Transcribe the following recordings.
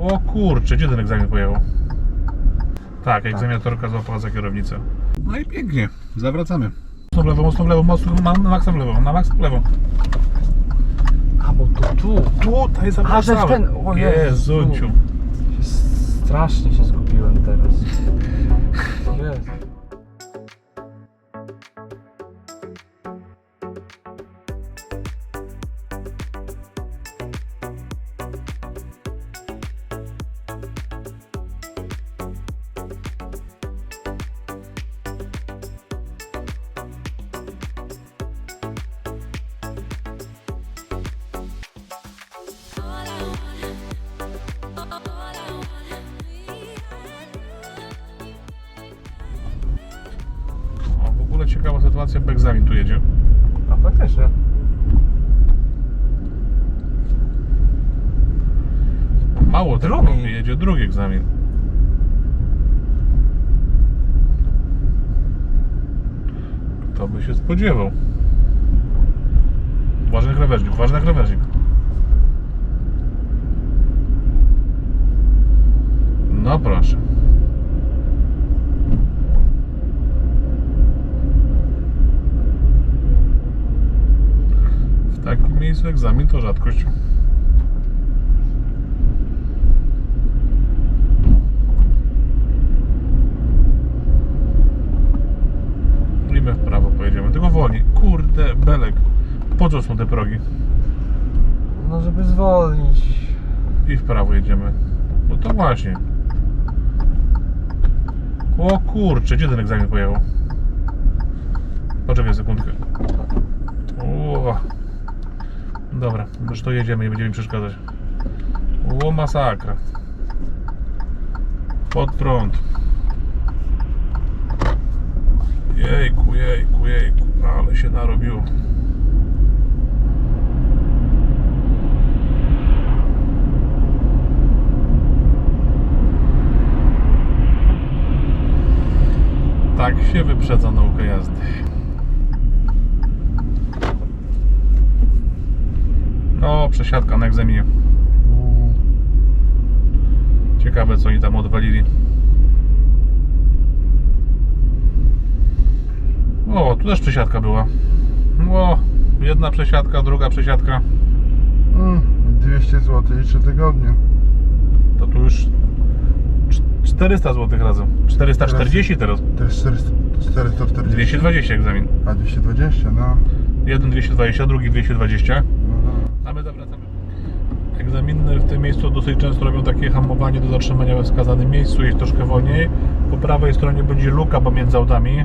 O kurczę, gdzie ten egzamin pojechał? Tak, egzaminatorka złapała za kierownicę. No i pięknie, zawracamy. Mocno w lewo, mocno w lewo, mocno, na, na maksa w lewo, na maksa w lewo. A bo to tu. Tutaj A, że w zawracamy. ten. O Jezu. Jezunciu. Się Strasznie się zgubiłem teraz. Sytuacja, bo egzamin tu jedzie. A faktycznie. Mało tego, Drugi. jedzie drugi egzamin. Kto by się spodziewał? Uważaj na krawężnik, uważaj na krawężnik. No proszę. W takim miejscu egzamin to rzadkość. I my w prawo pojedziemy, tylko wolniej. Kurde, belek. Po co są te progi? No żeby zwolnić. I w prawo jedziemy. No to właśnie. O kurczę, gdzie ten egzamin pojechał? Poczekaj sekundkę. O. To jedziemy, nie będziemy mi przeszkadzać. O masakra. Pod prąd. Jejku, jejku, jejku, ale się narobiło. Tak się wyprzedza naukę jazdy. No, przesiadka na egzaminie. Ciekawe, co oni tam odwalili. O, tu też przesiadka była. O, jedna przesiadka, druga przesiadka. Mm, 200 zł i 3 tygodnie. To tu już cz- 400 zł razem. 440 teraz. To jest 400, 440. 220 egzamin. A 220, no. Jeden 220, drugi 220. no, no. A my zawracamy. Egzaminy w tym miejscu dosyć często robią takie hamowanie do zatrzymania we wskazanym miejscu, jeźdź troszkę wolniej. Po prawej stronie będzie luka pomiędzy autami.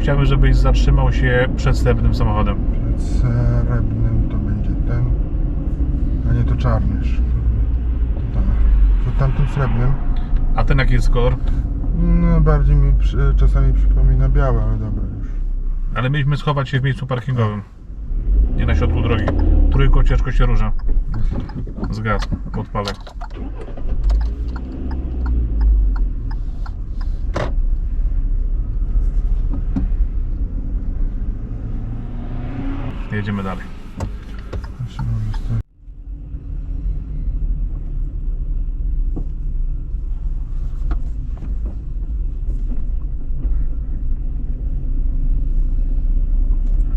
Chciałbym, żebyś zatrzymał się przed srebrnym samochodem. Przed srebrnym to będzie ten. A nie, to czarny. Przed tamtym srebrnym. A ten jaki jest kolor? No, bardziej mi przy, czasami przypomina białe, ale dobra już. Ale mieliśmy schować się w miejscu parkingowym. Nie na środku drogi. Trójko ciężko się rusza. Zgasł. Odpalę. Jedziemy dalej.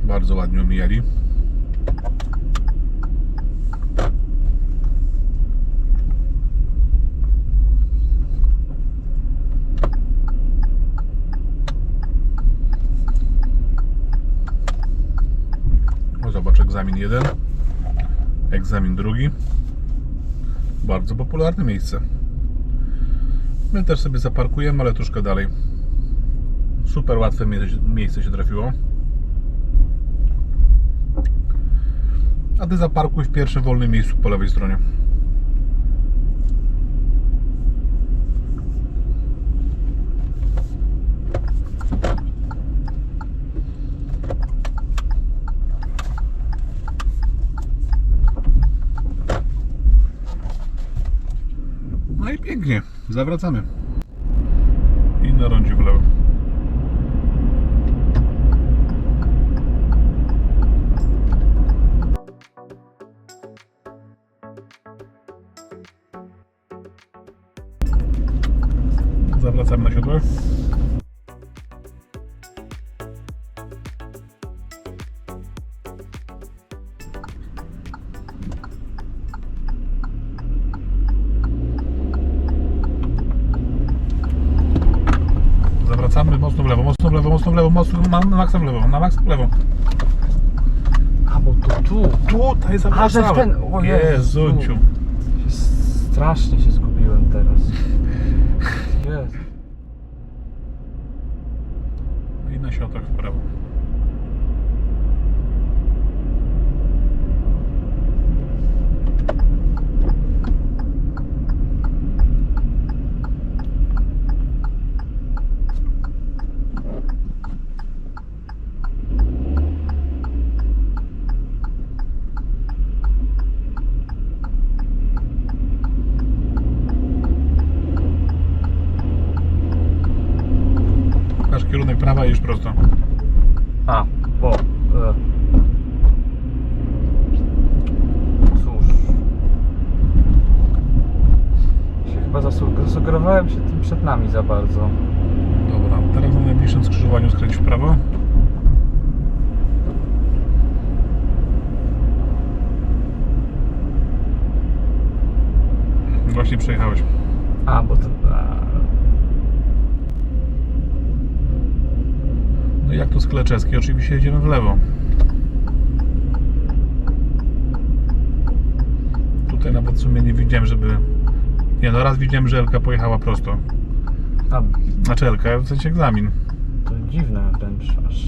Bardzo ładnie omijali. O, egzamin jeden. Egzamin drugi. Bardzo popularne miejsce. My też sobie zaparkujemy, ale troszkę dalej. Super łatwe miejsce się trafiło. A ty zaparkuj w pierwszym wolnym miejscu po lewej stronie. No i pięknie, zawracamy. I na rondzie w lewo. Zawracamy na siodłach. Maksa w lewo, na maksa w lewo. A, bo to tu. Tutaj A, że w ten... O Jezunciu. Się strasznie się zgubiłem teraz. Jest. I na środek w prawo. Kierunek prawa i już prosto. A, bo... E. Cóż... Się chyba zasug- zasugerowałem się tym przed nami za bardzo. Dobra, teraz na najbliższym skrzyżowaniu skręć w prawo. Właśnie przejechałeś. A, bo to... A, No jak tu Skleczeski? Oczywiście jedziemy w lewo. Tutaj nawet w sumie nie widziałem, żeby... Nie no, raz widziałem, że Elka pojechała prosto. a Znaczy Elka, w sensie egzamin. to dziwne wręcz aż...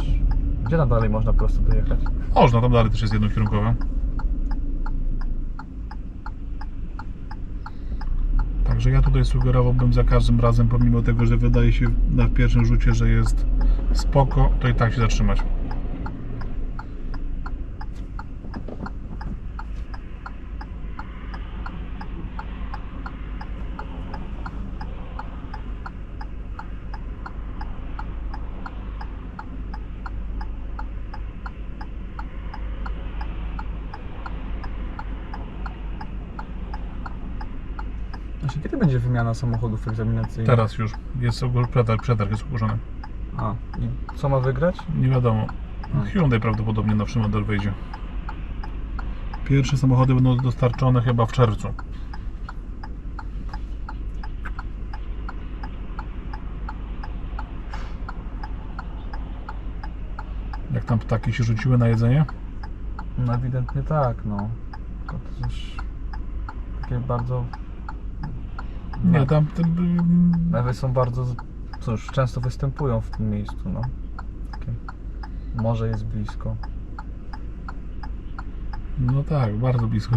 Gdzie tam dalej można prosto dojechać? Można, tam dalej też jest jednokierunkowe. Także ja tutaj sugerowałbym za każdym razem, pomimo tego, że wydaje się na pierwszym rzucie, że jest spoko, to i tak się zatrzymać. Właśnie kiedy będzie wymiana samochodów egzaminacyjnych? Teraz już jest przetarg, przetarg jest ogłoszony. A, i co ma wygrać? Nie wiadomo. Hmm. Hyundai prawdopodobnie nowszy model wyjdzie. Pierwsze samochody będą dostarczone chyba w czerwcu. Jak tam ptaki się rzuciły na jedzenie? No ewidentnie tak, no. To też takie bardzo... Nie, tam... tam Mewy są bardzo, cóż, często występują w tym miejscu, no. Takie morze jest blisko. no tak, bardzo blisko.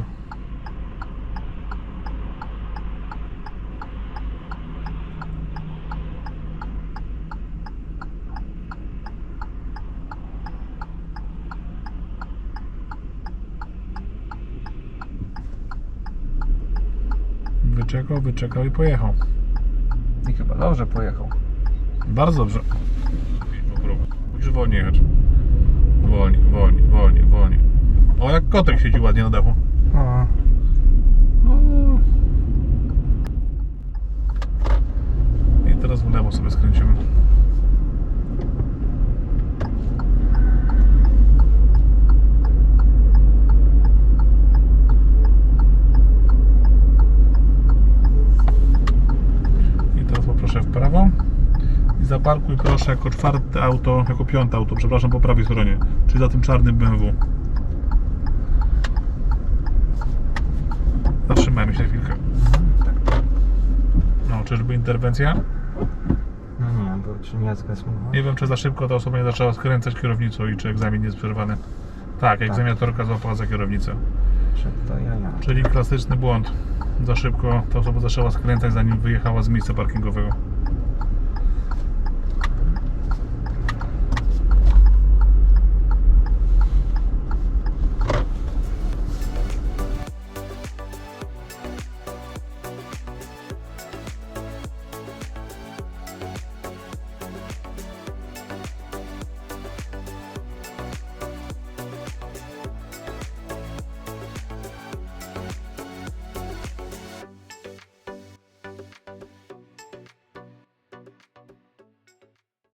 Wyczekał, wyczekał i pojechał. I chyba dobrze pojechał. Bardzo dobrze. Musisz wolniej jechać. Wolniej, wolniej, wolniej, wolniej. O, jak kotek siedzi ładnie na dachu. A, I teraz w lewo sobie skręcimy. I teraz poproszę w prawo. I zaparkuj proszę jako czwarte auto, jako piąte auto, przepraszam, po prawej stronie. Czyli za tym czarnym BMW. Zatrzymajmy się chwilkę. No, czyżby interwencja? No nie, bo czy nie Nie wiem, czy za szybko ta osoba nie zaczęła skręcać kierownicą i czy egzamin jest przerwany. Tak, egzaminatorka złapała za kierownicę. To ja, ja. Czyli klasyczny błąd. Za szybko ta osoba zaczęła skręcać, zanim wyjechała z miejsca parkingowego.